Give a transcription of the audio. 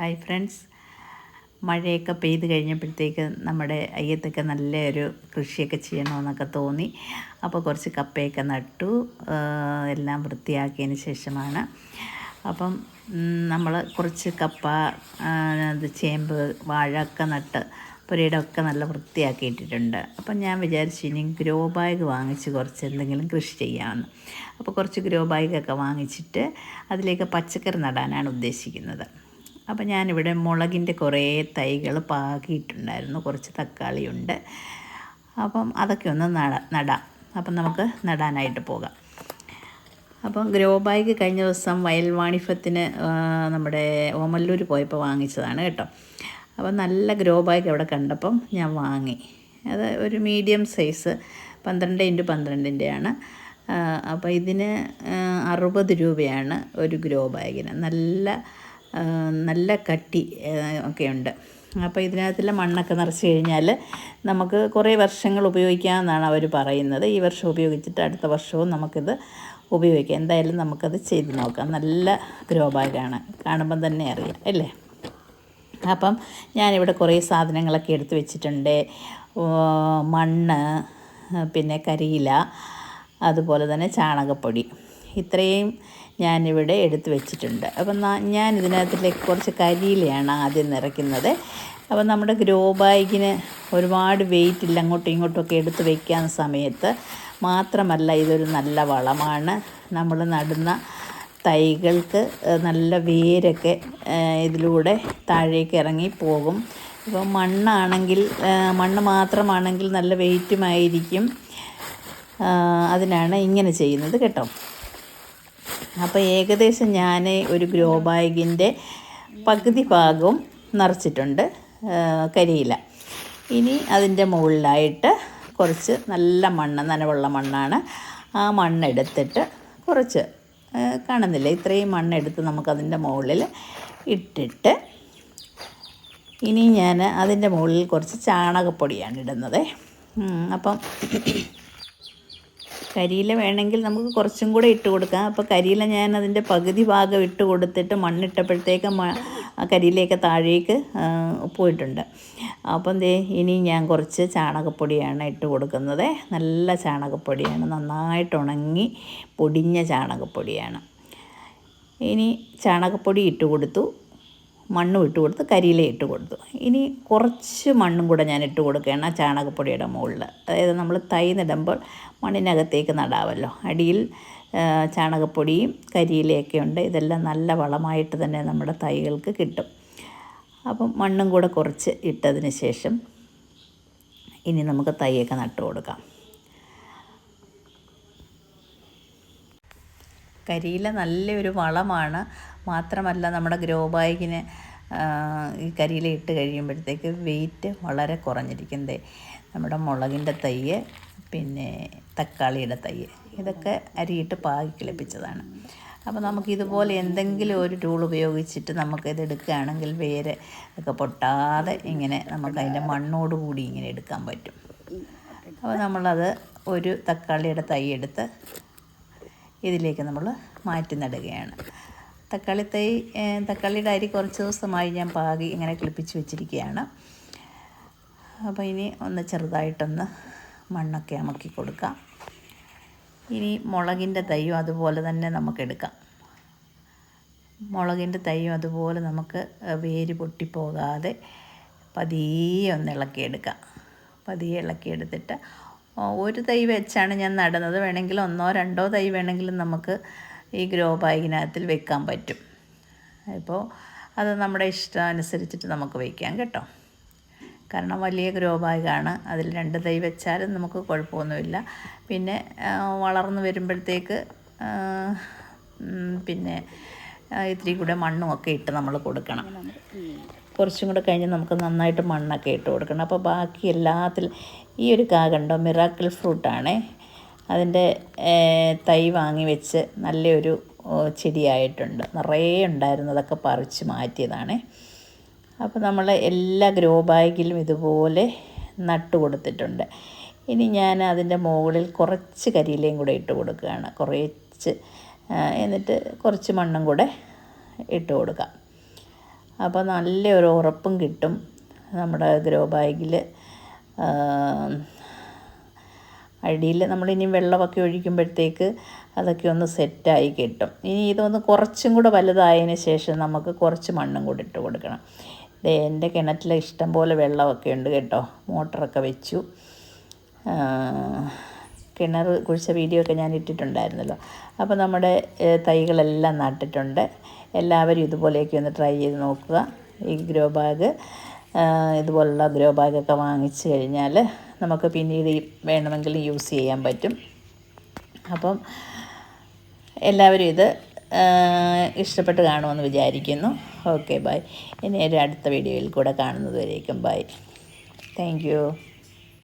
Hi friends. മഴയൊക്കെ പെയ്ത് കഴിഞ്ഞപ്പോഴത്തേക്ക് നമ്മുടെ അയ്യത്തൊക്കെ നല്ലൊരു കൃഷിയൊക്കെ ചെയ്യണമെന്നൊക്കെ തോന്നി. അപ്പോൾ കുറച്ച് കപ്പയൊക്കെ നട്ടു. എല്ലാം വൃത്തിയാക്കിയതിന് ശേഷമാണ്. അപ്പം നമ്മൾ കുറച്ച് കപ്പ ഇത് ചേമ്പ് വാഴ ഒക്കെ നട്ട് പുരയിടമൊക്കെ നല്ല വൃത്തിയാക്കി ഇട്ടിട്ടുണ്ട് അപ്പം ഞാൻ വിചാരിച്ചു ഇനി ഗ്രോ ബാഗ് വാങ്ങിച്ച് കുറച്ച് എന്തെങ്കിലും കൃഷി ചെയ്യാമെന്ന്. അപ്പോൾ കുറച്ച് ഗ്രോ ബാഗൊക്കെ വാങ്ങിച്ചിട്ട് അതിലേക്ക് പച്ചക്കറി നടാനാണ് ഉദ്ദേശിക്കുന്നത്. അപ്പോൾ ഞാനിവിടെ മുളകിന്റെ കുറേ തൈകൾ പാകിയിട്ടുണ്ടായിരുന്നു. കുറച്ച് തക്കാളിയുണ്ട്. അപ്പം അതൊക്കെ ഒന്ന് നട നടാം. അപ്പം നമുക്ക് നടാനായിട്ട് പോകാം. അപ്പം ഗ്രോ ബാഗ് കഴിഞ്ഞ ദിവസം വയൽ വാണിഭത്തിന് നമ്മുടെ ഓമല്ലൂർ പോയപ്പോൾ വാങ്ങിച്ചതാണ് കേട്ടോ. അപ്പം നല്ല ഗ്രോ ബാഗ് അവിടെ കണ്ടപ്പം ഞാൻ വാങ്ങി. അത് ഒരു മീഡിയം സൈസ് പന്ത്രണ്ട് ഇന്റു പന്ത്രണ്ടിന്റെയാണ്. അപ്പോൾ ഇതിന് അറുപത് രൂപയാണ് ഒരു ഗ്രോ ബാഗിന്. നല്ല നല്ല കട്ടി ഒക്കെ ഒക്കെയുണ്ട് അപ്പോൾ ഇതിനകത്തുള്ള മണ്ണൊക്കെ നിറച്ച് കഴിഞ്ഞാൽ നമുക്ക് കുറേ വർഷങ്ങൾ ഉപയോഗിക്കാമെന്നാണ് അവർ പറയുന്നത്. ഈ വർഷം ഉപയോഗിച്ചിട്ട് അടുത്ത വർഷവും നമുക്കിത് ഉപയോഗിക്കാം. എന്തായാലും നമുക്കത് ചെയ്ത് നോക്കാം. നല്ല ഗ്രോ ബാഗാണ് കാണുമ്പം തന്നെ അറിയാം അല്ലേ? അപ്പം ഞാനിവിടെ കുറേ സാധനങ്ങളൊക്കെ എടുത്തു വെച്ചിട്ടുണ്ട്. മണ്ണ് പിന്നെ കരിയില അതുപോലെ തന്നെ ചാണകപ്പൊടി. ഇത്രയും ഞാനിവിടെ എടുത്തു വെച്ചിട്ടുണ്ട്. അപ്പം ഞാൻ ഇതിനകത്തിലേക്ക് കുറച്ച് കരിയിലയാണ് ആദ്യം നിറയ്ക്കുന്നത്. അപ്പം നമ്മുടെ ഗ്രോ ബാഗിന് ഒരുപാട് വെയിറ്റ് ഇല്ല അങ്ങോട്ടും ഇങ്ങോട്ടും ഒക്കെ എടുത്ത് വയ്ക്കാൻ സമയത്ത് മാത്രമല്ല ഇതൊരു നല്ല വളമാണ്. നമ്മൾ നടുന്ന തൈകൾക്ക് നല്ല വേരൊക്കെ ഇതിലൂടെ താഴേക്ക് ഇറങ്ങി പോകും. ഇപ്പം മണ്ണാണെങ്കിൽ മണ്ണ് മാത്രമാണെങ്കിൽ നല്ല വെയിറ്റുമായിരിക്കും അതിനാണ് ഇങ്ങനെ ചെയ്യുന്നത് കേട്ടോ. അപ്പോൾ ഏകദേശം ഞാൻ ഒരു ഗ്രോ ബാഗിന്റെ പകുതി ഭാഗവും നിറച്ചിട്ടുണ്ട് കരിയില. ഇനി അതിന്റെ മുകളിലായിട്ട് കുറച്ച് നല്ല മണ്ണ് നനവുള്ള മണ്ണാണ് ആ മണ്ണെടുത്തിട്ട് കുറച്ച് കാണുന്നില്ല? ഇത്രയും മണ്ണെടുത്ത് നമുക്കതിന്റെ മുകളിൽ ഇട്ടിട്ട് ഇനി ഞാൻ അതിന്റെ മുകളിൽ കുറച്ച് ചാണകപ്പൊടിയാണ് ഇടുന്നത്. അപ്പം കരിയില വേണമെങ്കിൽ നമുക്ക് കുറച്ചും കൂടെ ഇട്ട് കൊടുക്കാം. അപ്പോൾ കരിയില ഞാൻ അതിന്റെ പകുതി ഭാഗം ഇട്ട് കൊടുത്തിട്ട് മണ്ണിട്ടപ്പോഴത്തേക്ക് കരിയിലേക്ക് താഴേക്ക് പോയിട്ടുണ്ട്. അപ്പം ദേ ഇനി ഞാൻ കുറച്ച് ചാണകപ്പൊടിയാണ് ഇട്ട് കൊടുക്കുന്നത്. നല്ല ചാണകപ്പൊടിയാണ്. നന്നായിട്ട് ഉണങ്ങി പൊടിഞ്ഞ ചാണകപ്പൊടിയാണ്. ഇനി ചാണകപ്പൊടി ഇട്ട് കൊടുത്തു. മണ്ണും ഇട്ട് കൊടുത്ത് കരിയില ഇട്ട് കൊടുത്തു. ഇനി കുറച്ച് മണ്ണും കൂടെ ഞാൻ ഇട്ട് കൊടുക്കുകയാണ് ആ ചാണകപ്പൊടിയുടെ മുകളിൽ. അതായത് നമ്മൾ തൈ നടുമ്പോൾ മണ്ണിനകത്തേക്ക് നടാമല്ലോ അടിയിൽ ചാണകപ്പൊടിയും കരിയിലയൊക്കെ ഉണ്ട്. ഇതെല്ലാം നല്ല വളമായിട്ട് തന്നെ നമ്മുടെ തൈകൾക്ക് കിട്ടും. അപ്പം മണ്ണും കൂടെ കുറച്ച് ഇട്ടതിന് ശേഷം ഇനി നമുക്ക് തൈയൊക്കെ നട്ട് കൊടുക്കാം. കരിയില നല്ലൊരു വളമാണ്. മാത്രമല്ല നമ്മുടെ ഗ്രോ ബാഗിന് ഈ കരിയില ഇട്ട് കഴിയുമ്പോഴത്തേക്ക് വെയിറ്റ് വളരെ കുറഞ്ഞിരിക്കുന്നത് നമ്മുടെ മുളകിന്റെ തൈ പിന്നെ തക്കാളിയുടെ തൈ ഇതൊക്കെ അരിയിട്ട് പാകി കിളിപ്പിച്ചതാണ്. അപ്പോൾ നമുക്ക് ഇതുപോലെ എന്തെങ്കിലും ഒരു ടൂൾ ഉപയോഗിച്ചിട്ട് നമുക്കിത് എടുക്കുകയാണെങ്കിൽ വേര് ഒക്കെ പൊട്ടാതെ ഇങ്ങനെ നമുക്ക് അതിന്റെ മണ്ണോട് കൂടി ഇങ്ങനെ എടുക്കാൻ പറ്റും. അപ്പോൾ നമ്മളത് ഒരു തക്കാളിയുടെ തൈ എടുത്ത് ഇതിലേക്ക് നമ്മൾ മാറ്റി നടുകയാണ്. തക്കാളി തൈ തക്കാളിയുടെ അരി കുറച്ച് ദിവസമായി ഞാൻ പാകി ഇങ്ങനെ കിളിപ്പിച്ച് വെച്ചിരിക്കുകയാണ്. അപ്പോൾ ഇനി ഒന്ന് ചെറുതായിട്ടൊന്ന് മണ്ണൊക്കെ അമക്കി കൊടുക്കാം. ഇനി മുളകിന്റെ തൈയും അതുപോലെ തന്നെ നമുക്കെടുക്കാം മുളകിന്റെ തൈയും അതുപോലെ നമുക്ക് വേര് പൊട്ടിപ്പോകാതെ പതിയെ ഒന്ന് ഇളക്കിയെടുക്കാം പതിയെ ഇളക്കിയെടുത്തിട്ട് ഒരു തൈ വെച്ചാണ് ഞാൻ നടുന്നത്. വേണമെങ്കിൽ ഒന്നോ രണ്ടോ തൈ വേണമെങ്കിലും നമുക്ക് ഈ ഗ്രോ ബാഗിനകത്തിൽ വെക്കാൻ പറ്റും. ഇപ്പോൾ അത് നമ്മുടെ ഇഷ്ടം അനുസരിച്ചിട്ട് നമുക്ക് വയ്ക്കാം കേട്ടോ. കാരണം വലിയ ഗ്രോ ബാഗാണ്. അതിൽ രണ്ട് തൈ വെച്ചാലും നമുക്ക് കുഴപ്പമൊന്നുമില്ല. പിന്നെ വളർന്നു വരുമ്പോഴത്തേക്ക് പിന്നെ ഇത്തിരി കൂടെ മണ്ണും ഒക്കെ ഇട്ട് നമ്മൾ കൊടുക്കണം. കുറച്ചും കൂടെ കഴിഞ്ഞ് നമുക്ക് നന്നായിട്ട് മണ്ണൊക്കെ ഇട്ട് കൊടുക്കണം. അപ്പോൾ ബാക്കി എല്ലാത്തിൽ ഈ ഒരു കാ കണ്ടോ മിറാക്കിൾ ഫ്രൂട്ടാണേ. അതിന്റെ തൈ വാങ്ങി വെച്ച് നല്ലൊരു ചെടിയായിട്ടുണ്ട്. നിറയെ ഉണ്ടായിരുന്നു. അതൊക്കെ പറിച്ച് മാറ്റിയതാണ്. അപ്പോൾ നമ്മൾ എല്ലാ ഗ്രോ ബാഗിലും ഇതുപോലെ നട്ട് കൊടുത്തിട്ടുണ്ട്. ഇനി ഞാൻ അതിന്റെ മുകളിൽ കുറച്ച് കരിയിലയും കൂടെ ഇട്ട് കൊടുക്കുകയാണ്. കുറച്ച് എന്നിട്ട് കുറച്ച് മണ്ണും കൂടെ ഇട്ട് കൊടുക്കാം. അപ്പോൾ നല്ലൊരു ഉറപ്പും കിട്ടും നമ്മുടെ ഗ്രോ ബാഗിൽ അടിയിൽ നമ്മളിനി വെള്ളമൊക്കെ ഒഴിക്കുമ്പോഴത്തേക്ക് അതൊക്കെ ഒന്ന് സെറ്റായി കിട്ടും. ഇനി ഇതൊന്ന് കുറച്ചും കൂടെ വലുതായതിന് ശേഷം നമുക്ക് കുറച്ച് മണ്ണും കൂടി ഇട്ട് കൊടുക്കണം. എന്റെ കിണറ്റിൽ ഇഷ്ടം പോലെ വെള്ളമൊക്കെ ഉണ്ട് കേട്ടോ. മോട്ടറൊക്കെ വെച്ചു. കിണർ കുഴിച്ച വീഡിയോ ഒക്കെ ഞാൻ ഇട്ടിട്ടുണ്ടായിരുന്നല്ലോ. അപ്പോൾ നമ്മുടെ തൈകളെല്ലാം നട്ടിട്ടുണ്ട്. എല്ലാവരും ഇതുപോലെയൊക്കെ ഒന്ന് ട്രൈ ചെയ്ത് നോക്കുക. ഈ ഗ്രോ ബാഗ് ഇതുപോലുള്ള ഗ്രോ ബാഗൊക്കെ വാങ്ങിച്ചു കഴിഞ്ഞാൽ നമുക്ക് പിന്നീട് വേണമെങ്കിൽ യൂസ് ചെയ്യാൻ പറ്റും. അപ്പം എല്ലാവരും ഇത് ഇഷ്ടപ്പെട്ട് കാണുമെന്ന് വിചാരിക്കുന്നു. Okay bye. ഇനി ഒരു അടുത്ത വീഡിയോയിൽ കൂടെ കാണുന്നത് വരേക്കും ബൈ. താങ്ക്